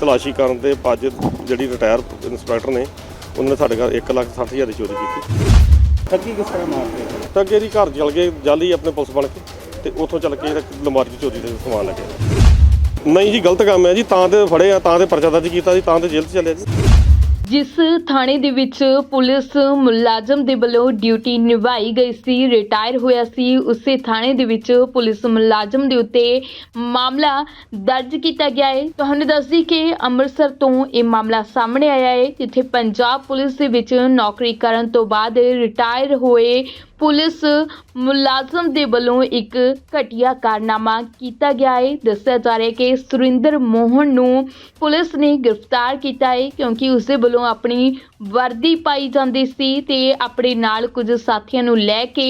ਤਲਾਸ਼ੀ ਕਰਨ ਤੇ ਪੰਜ ਜਿਹੜੀ ਰਿਟਾਇਰ ਇੰਸਪੈਕਟਰ ਨੇ ਉਹਨਾਂ ਨੇ ਸਾਡੇ ਘਰ 1 ਲੱਖ 60 ਹਜ਼ਾਰ ਦੀ ਚੋਰੀ ਕੀਤੀ। ਠੱਗੀ ਕਿਸ ਤਰ੍ਹਾਂ ਮਾਰਦੇ ਤਾਂ ਅੱਗੇ ਜੀ ਘਰ ਚਲ ਗਏ ਜਾਲੀ ਆਪਣੇ ਪੁਲਿਸ ਬਣ ਕੇ ਤੇ ਉੱਥੋਂ ਚੱਲ ਕੇ ਲਮਾਰੀ 'ਚ ਚੋਰੀ ਦੇ ਸਮਾਨ ਲੱਗਿਆ ਨਹੀਂ ਜੀ ਗਲਤ ਕੰਮ ਹੈ ਜੀ ਤਾਂ ਤੇ ਫੜੇ ਆ ਤਾਂ ਤੇ ਪਰਚਾ ਦਰਜ ਕੀਤਾ ਜੀ ਤਾਂ ਤੇ ਜੇਲ੍ਹ 'ਚ ਚੱਲਿਆ ਜੀ। ਜਿਸ ਥਾਣੇ ਦੇ ਵਿੱਚ ਪੁਲਿਸ ਮੁਲਾਜ਼ਮ ਦੇ ਵੱਲੋਂ ਡਿਊਟੀ ਨਿਭਾਈ ਗਈ ਸੀ, ਰਿਟਾਇਰ ਹੋਇਆ ਸੀ, ਉਸੇ ਥਾਣੇ ਦੇ ਵਿੱਚ ਪੁਲਿਸ ਮੁਲਾਜ਼ਮ ਦੇ ਉੱਤੇ ਮਾਮਲਾ ਦਰਜ ਕੀਤਾ ਗਿਆ ਹੈ। ਤੁਹਾਨੂੰ ਦੱਸਦੀ ਕਿ ਅੰਮ੍ਰਿਤਸਰ ਤੋਂ ਇਹ ਮਾਮਲਾ ਸਾਹਮਣੇ ਆਇਆ ਹੈ, ਜਿੱਥੇ ਪੰਜਾਬ ਪੁਲਿਸ ਦੇ ਵਿੱਚ ਨੌਕਰੀ ਕਰਨ ਤੋਂ ਬਾਅਦ ਰਿਟਾਇਰ ਹੋਏ ਪੁਲਿਸ ਮੁਲਾਜ਼ਮ ਦੇ ਵੱਲੋਂ ਇੱਕ ਘਟੀਆ ਕਾਰਨਾਮਾ ਕੀਤਾ ਗਿਆ ਹੈ। ਦੱਸਿਆ ਜਾ ਰਿਹਾ ਹੈ ਕਿ ਸੁਰਿੰਦਰ ਮੋਹਨ ਨੂੰ ਪੁਲਿਸ ਨੇ ਗ੍ਰਿਫਤਾਰ ਕੀਤਾ ਹੈ ਕਿਉਂਕਿ ਉਸ ਦੇ ਵੱਲੋਂ ਆਪਣੀ ਵਰਦੀ ਪਾਈ ਜਾਂਦੀ ਸੀ ਤੇ ਆਪਣੇ ਨਾਲ ਕੁਝ ਸਾਥੀਆਂ ਨੂੰ ਲੈ ਕੇ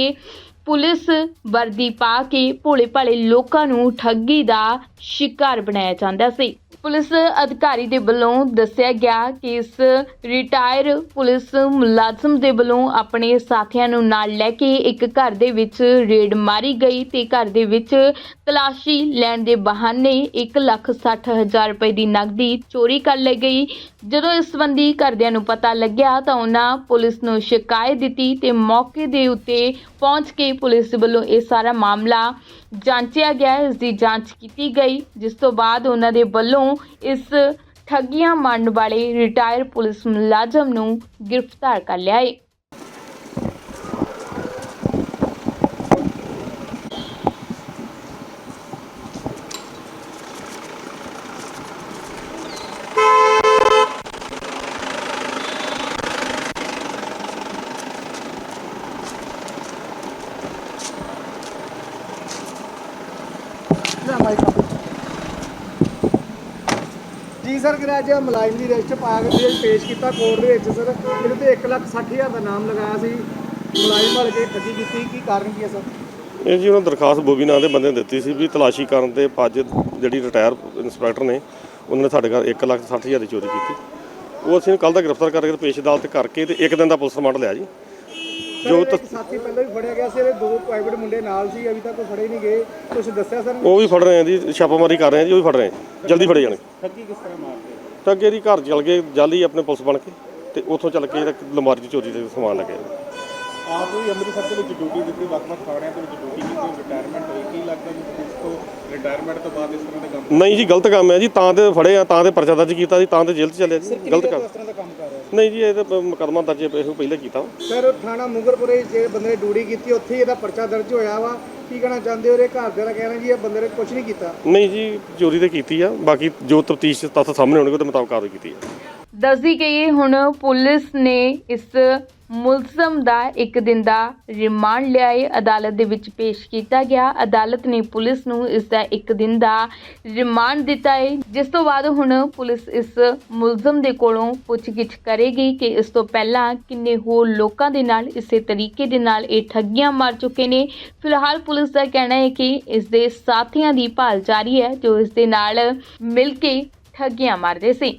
ਪੁਲਿਸ ਵਰਦੀ ਪਾ ਕੇ ਭੋਲੇ ਭਾਲੇ ਲੋਕਾਂ ਨੂੰ ਠੱਗੀ ਦਾ ਸ਼ਿਕਾਰ ਬਣਾਇਆ ਜਾਂਦਾ ਸੀ। ਪੁਲਿਸ ਅਧਿਕਾਰੀ ਦੇ ਵੱਲੋਂ ਦੱਸਿਆ ਗਿਆ ਕਿ ਇਸ ਰਿਟਾਇਰ ਪੁਲਿਸ ਮੁਲਾਜ਼ਮ ਦੇ ਵੱਲੋਂ ਆਪਣੇ ਸਾਥੀਆਂ ਨੂੰ ਨਾਲ ਲੈ ਕੇ ਇੱਕ ਘਰ ਦੇ ਵਿੱਚ ਰੇਡ ਮਾਰੀ ਗਈ ਤੇ ਘਰ ਦੇ ਵਿੱਚ ਤਲਾਸ਼ੀ ਲੈਣ ਦੇ ਬਹਾਨੇ 1,60,000 ਰੁਪਏ ਦੀ ਨਕਦੀ ਚੋਰੀ ਕਰ ਲਈ ਗਈ। ਜਦੋਂ ਇਸ ਸੰਬੰਧੀ ਘਰਦਿਆਂ ਨੂੰ ਪਤਾ ਲੱਗਿਆ ਤਾਂ ਉਹਨਾਂ ਪੁਲਿਸ ਨੂੰ ਸ਼ਿਕਾਇਤ ਦਿੱਤੀ ਤੇ ਮੌਕੇ ਦੇ ਉੱਤੇ ਪਹੁੰਚ ਕੇ ਪੁਲਿਸ ਵੱਲੋਂ ਇਹ ਸਾਰਾ ਮਾਮਲਾ ਜਾਂਚਿਆ ਗਿਆ ਇਸ ਦੀ ਜਾਂਚ ਕੀਤੀ ਗਈ, ਜਿਸ ਤੋਂ ਬਾਅਦ ਉਹਨਾਂ ਦੇ ਵੱਲੋਂ ਇਸ ਠੱਗੀਆਂ ਮਾਰਨ ਵਾਲੇ ਰਿਟਾਇਰ ਪੁਲਿਸ ਮੁਲਾਜ਼ਮ ਨੂੰ ਗ੍ਰਿਫਤਾਰ ਕਰ ਲਿਆ ਹੈ। ਜੀ ਸਰ ਕਿ ਅੱਜ ਮੁਲਾਜ਼ਮ ਦੀ ਰਿਸ਼ਟ ਪਾ ਕੇ ਜੇਲ੍ਹ ਪੇਸ਼ ਕੀਤਾ ਕੋਰਟ ਦੇ ਵਿੱਚ ਸਰ ਇਹਦੇ ਤੇ 1,60,000 ਦਾ ਨਾਮ ਲਗਾਇਆ ਸੀ। ਮੁਲਾਜ਼ਮ ਵਾਲੇ ਕੇ ਠੱਗੀ ਕੀਤੀ। ਕੀ ਕਾਰਨ ਕੀ ਹੈ ਸਰ ਇਹ ਜੀ ਉਹਨਾਂ ਦਰਖਾਸਤ ਬੋਬੀ ਨਾਂ ਦੇ ਬੰਦੇ ਨੇ ਦਿੱਤੀ ਸੀ ਵੀ ਤਲਾਸ਼ੀ ਕਰਨ ਤੇ ਪੰਜ ਜਿਹੜੀ ਰਿਟਾਇਰ ਇੰਸਪੈਕਟਰ ਨੇ ਉਹਨਾਂ ਨੇ ਸਾਡੇ ਘਰ 1 ਲੱਖ 60 ਹਜ਼ਾਰ ਦੀ ਚੋਰੀ ਕੀਤੀ। ਉਹ ਅਸੀਂ ਕੱਲ ਦਾ ਗ੍ਰਿਫਤਾਰ ਕਰਕੇ ਪੇਸ਼ ਅਦਾਲਤ ਕਰਕੇ ਤੇ ਇੱਕ ਦਿਨ ਦਾ ਪੁਲਿਸ ਰਿਮਾਂਡ ਲਿਆ ਜੀ। ਜੋ ਇੱਕ ਸਾਥੀ ਪਹਿਲਾਂ ਵੀ ਫੜਿਆ ਗਿਆ ਸੀ ਇਹਦੇ ਦੋ ਪ੍ਰਾਈਵੇਟ ਮੁੰਡੇ ਨਾਲ ਸੀ ਅਭੀ ਤੱਕ ਕੋਈ ਫੜੇ ਨਹੀਂ ਗਏ। ਕੁਝ ਦੱਸਿਆ ਸਰ? ਉਹ ਵੀ ਫੜ ਰਹੇ ਆ ਜੀ ਛਾਪਾਮਾਰੀ ਕਰ ਰਹੇ ਆ ਜੀ ਉਹ ਵੀ ਫੜ ਰਹੇ ਆ। ਜਲਦੀ ਫੜੇ ਜਾਣਗੇ ਠੱਗੀ ਕਿਸ ਤਰ੍ਹਾਂ ਮਾਰਦੇ ਤਾਂ ਅੱਗੇ ਜੀ ਘਰ ਚਲ ਗਏ ਜਾਲੀ ਆਪਣੇ ਪੁਲਿਸ ਬਣ ਕੇ ਤੇ ਉੱਥੋਂ ਚੱਲ ਕੇ ਇਹਦਾ ਲਮਾਰੀ 'ਚ ਚੋਰੀ ਦੇ ਸਮਾਨ ਲੱਗਿਆ ਆਪ ਵੀ ਅੰਮ੍ਰਿਤਸਰ ਦੇ ਵਿੱਚ ਡਿਊਟੀ ਦਿੱਤੀ ਵੱਖ-ਵੱਖ ਥਾਣਿਆਂ ਦੇ ਵਿੱਚ ਡਿਊਟੀ ਕੀਤੀ ਰਿਟਾਇਰਮੈਂਟ ਹੋਈ ਕੀ ਲੱਗਦਾ ਜੀ ਪੁਲਿਸ ਤੋਂ? ਰਿਟਾਇਰਮੈਂਟ ਤੋਂ ਬਾਅਦ ਇਸ ਤਰ੍ਹਾਂ ਦੇ ਕੰਮ ਨਹੀਂ ਜੀ ਗਲਤ ਕੰਮ ਹੈ ਜੀ ਤਾਂ ਤੇ ਫੜੇ ਆ ਤਾਂ ਤੇ ਪਰਚਾ ਦਰਜ ਕੀਤਾ ਜੀ ਤਾਂ ਤੇ ਜੇਲ੍ਹ 'ਚ ਚੱਲਿਆ ਜੀ ਗਲਤ ਕੰਮ। ਇਸ ਤਰ੍ਹਾਂ ਦਾ ਕੰਮ ਕਰ ਰਿਹਾ ਨਹੀਂ ਜੀ ਇਹ ਤਾਂ ਮੁਕੱਦਮਾ ਦਰਜ ਇਹੋ ਪਹਿਲੇ ਕੀਤਾ ਸਰ ਥਾਣਾ ਮੁਗਰਪੁਰੇ ਜਿਹੜੇ ਬੰਦੇ ਨੇ ਡਿਊਟੀ ਕੀਤੀ ਉੱਥੇ ਇਹਦਾ ਪਰਚਾ ਦਰਜ ਹੋਇਆ ਵਾ। ਕੀ ਕਹਿਣਾ ਚਾਹੁੰਦੇ ਹੋ? ਇਹ ਘਰ ਦੇ ਦਾ ਕਹਿਣਾ ਜੀ ਇਹ ਬੰਦੇ ਨੇ ਕੁਝ ਨਹੀਂ ਕੀਤਾ। ਨਹੀਂ ਜੀ ਚੋਰੀ ਤੇ ਕੀਤੀ ਆ ਬਾਕੀ ਜੋ ਤਫਤੀਸ਼ ਤੱਥ ਸਾਹਮਣੇ ਆਉਣਗੇ ਉਹਦੇ ਮੁਤਾਬਕ ਕਾਰਵਾਈ ਕੀਤੀ ਆ ਦੱਸਦੀ ਗਈ ਹੁਣ ਪੁਲਿਸ ਨੇ ਇਸ ਮੁਲਜ਼ਮ ਦਾ ਇੱਕ ਦਿਨ ਦਾ ਰਿਮਾਂਡ ਲਿਆ। ਹੈ ਅਦਾਲਤ ਦੇ ਵਿੱਚ ਪੇਸ਼ ਕੀਤਾ ਗਿਆ। ਅਦਾਲਤ ਨੇ ਪੁਲਿਸ ਨੂੰ ਇਸ ਦਾ ਇੱਕ ਦਿਨ ਦਾ ਰਿਮਾਂਡ ਦਿੱਤਾ ਹੈ। ਜਿਸ ਤੋਂ ਬਾਅਦ ਹੁਣ ਪੁਲਿਸ ਇਸ ਮੁਲਜ਼ਮ ਦੇ ਕੋਲੋਂ ਪੁੱਛਗਿੱਛ ਕਰੇਗੀ ਕਿ ਇਸ ਤੋਂ ਪਹਿਲਾਂ ਕਿੰਨੇ ਹੋਰ ਲੋਕਾਂ ਦੇ ਨਾਲ ਇਸੇ ਤਰੀਕੇ ਦੇ ਨਾਲ ਇਹ ਠੱਗੀਆਂ ਮਾਰ ਚੁੱਕੇ ਨੇ। ਫਿਲਹਾਲ ਪੁਲਿਸ ਦਾ ਕਹਿਣਾ ਹੈ ਕਿ ਇਸ ਦੇ ਸਾਥੀਆਂ ਦੀ ਭਾਲ ਜਾਰੀ ਹੈ, ਜੋ ਇਸ ਦੇ ਨਾਲ ਮਿਲ ਕੇ ਠੱਗੀਆਂ ਮਾਰਦੇ ਸੀ।